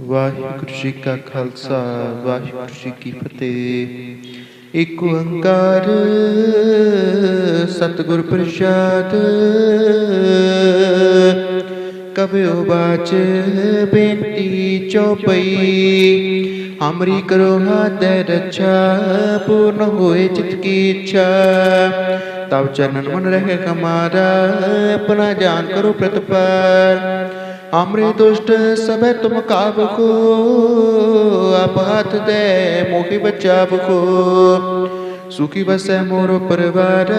ਵਾਹਿਗੁਰੂ ਜੀ ਕਾ ਖਾਲਸਾ ਵਾਹਿਗੁਰੂ ਜੀ ਕੀ ਫਤਿਹ ਇੱਕ ਓੰਕਾਰ ਸਤਿਗੁਰ ਪ੍ਰਸਾਦ ਕਬਿਓ ਬਾਚ ਬੇਨਤੀ ਚਉਪਈ ਹਮਰੀ ਕਰੋ ਹਾਥ ਰੱਛਾ ਪੂਰਨ ਹੋਏ ਚਿਤ ਕੀ ਇੱਛਾ ਤਬ ਚਰਨ ਮਨ ਰਹੇ ਕਮਾਰਾ ਆਪਣਾ ਜਾਨ अमृत दुष्ट सब तुम काब को आप हाथ दे मोहि बचाब को सुखी बस है मोर परिवार,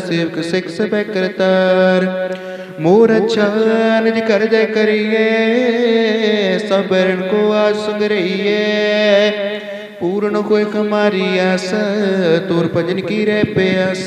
सेवक सिख सब करतार मोर अच्छा निज कर दे करिए, सबको आज सुन रहिए। पूर्ण कोई कमारी आस तुर भजन की रे प्यास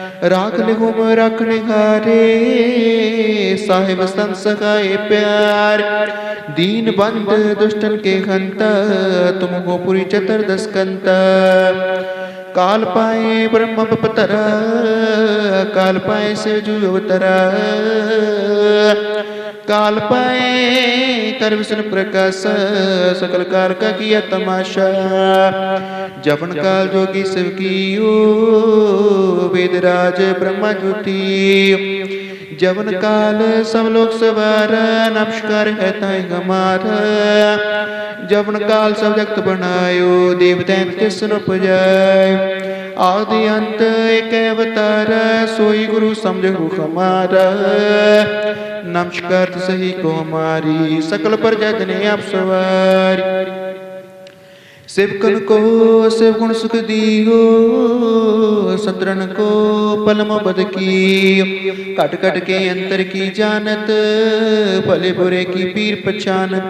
राख लिहुम रखने हारे साहिब संत सखाए प्यार। दीन बंद, दुष्टन के हंता तुमको पूरी चतुर्दश कंता काल पाए ब्रह्म पतरा काल पाए से जू काल पाए कर विष्णु प्रकाश सकल कार का किया तमाशा। जपन काल जोगी शिव कियो वेदराज ब्रह्मा ज्योति। जवन काल सब लोग सवार नमस्कार है ताई हमारा। जवन काल सब जगत बनायो देव दैत्य सुन उपजाय आदि अंत, एक अवतार, सोई गुरु समझो हमारा। नमस्कार, सही को हमारी सकल प्रजा जने आप सवारी। सेवकन को सेव गुण सुख दियो सतरन को पलम बद की कट कट के अंतर की जानत भले बुरे की पीर पहचानत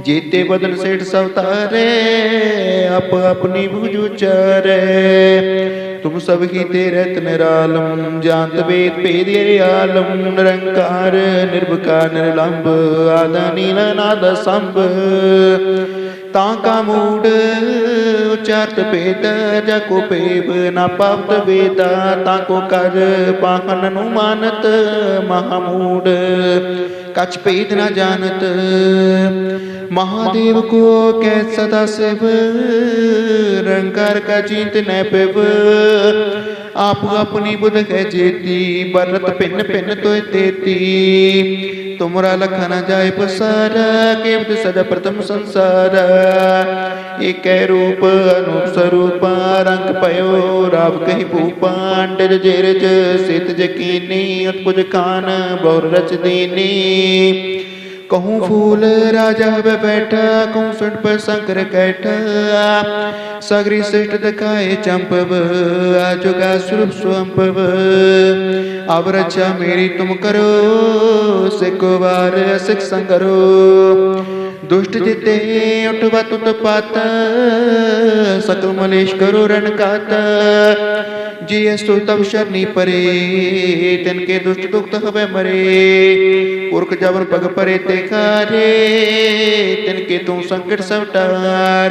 ਜੀਤੇ ਬਦਨ ਸੇਠ ਸਭ ਤਾਰੇ ਆਪ ਆਪਣੀ ਭੁਜ ਉਚਾਰੇ। ਤੁਮ ਸਭ ਕੀ ਤੇ ਰਤ ਨਿਰਾਲਮ ਜਾਤ ਵੇਦ ਭੇਦ ਆਲਮ, ਨਿਰੰਕਾਰ ਨਿਰਭਕਾਰ ਨਿਰਲੰਭ, ਆਦਾ ਨੀਲ ਨਾਦ ਸੰਭ। ਤਾਂ ਕਾ ਮੂੜ, ਉਚਰਤ ਭੇਦ, ਜਾ ਕੋ ਪੇਬ ਨਾ ਪਾਵਤ ਵੇਦਾ, ਤਾਂ ਕੋ ਕਰ ਪਾਹਨ ਨੂੰ ਮਾਨਤ ਮਹਾ कच भेद न जानत। महादेव को कै सदा शिव रंकार का चिंत न पिव। आप अपनी बुध है जेती, बरत पिन पिन तो देती। तुमरा लखन जाए पसारा केवल सदा प्रथम संसारा। एक रूप अनूप रंग पयो, राव कही भूपांड जेरज सित जकीनी उत्पुज खान बहुर रच दीनी। कहूँ फूल राजा वे बैठा, कहूँ सुन पर शंकर कैठा। सगरी श्रेष्ठ दिखाए चंपव, आजुगा स्वरूप स्वंपव अब रक्षा मेरी तुम करो सिको बार सिख संगरो। दुष्ट जिते उठवा तुत पात, सकल मलेश करो रण कात। जी सो तब शरणी परे, तिनके दुष्ट दुख हवे मरे। पुरख जवन पग परे ते खारे, तिनके तू संकट सब टार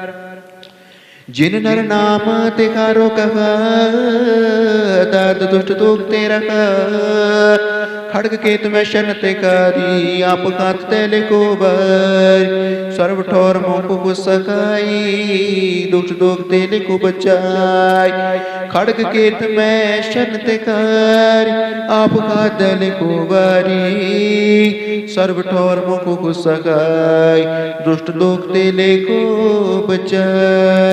ਜਿਨ ਨਰ ਨਾਮ ਤੇ ਕਾਰੋ ਕਹਾ, ਦਰਦ ਦੁਸ਼ਟ ਦੁਖ ਤੇ ਰਹਾ। ਖੜਗ ਕੇਤ ਮੈਂ ਸ਼ਨ ਤੇ ਕਾਰੀ, ਆਪ ਖਾਤ ਤੇ ਲਿਖੋ ਬਰ ਸਰਬ ਠੋਰ ਮੋਹ ਕੋ ਸਕਾਈ ਦੁਸ਼ਟ ਦੁਖ ਤੇ ਲਿਖੋ ਬਚਾਈ। ਖੜਗ ਕੇਤ ਮੈਂ ਸ਼ਨ ਤੇ ਕਾਰੀ, ਆਪ ਖਾਤ ਤੇ ਲਿਖੋ ਬਾਰੀ ਸਰਬ ਠੋਰ ਮੋਹ ਕੋ ਸਕਾਈ ਦੁਸ਼ਟ ਦੁਖ ਤੇ ਲਿਖੋ ਬਚਾਈ।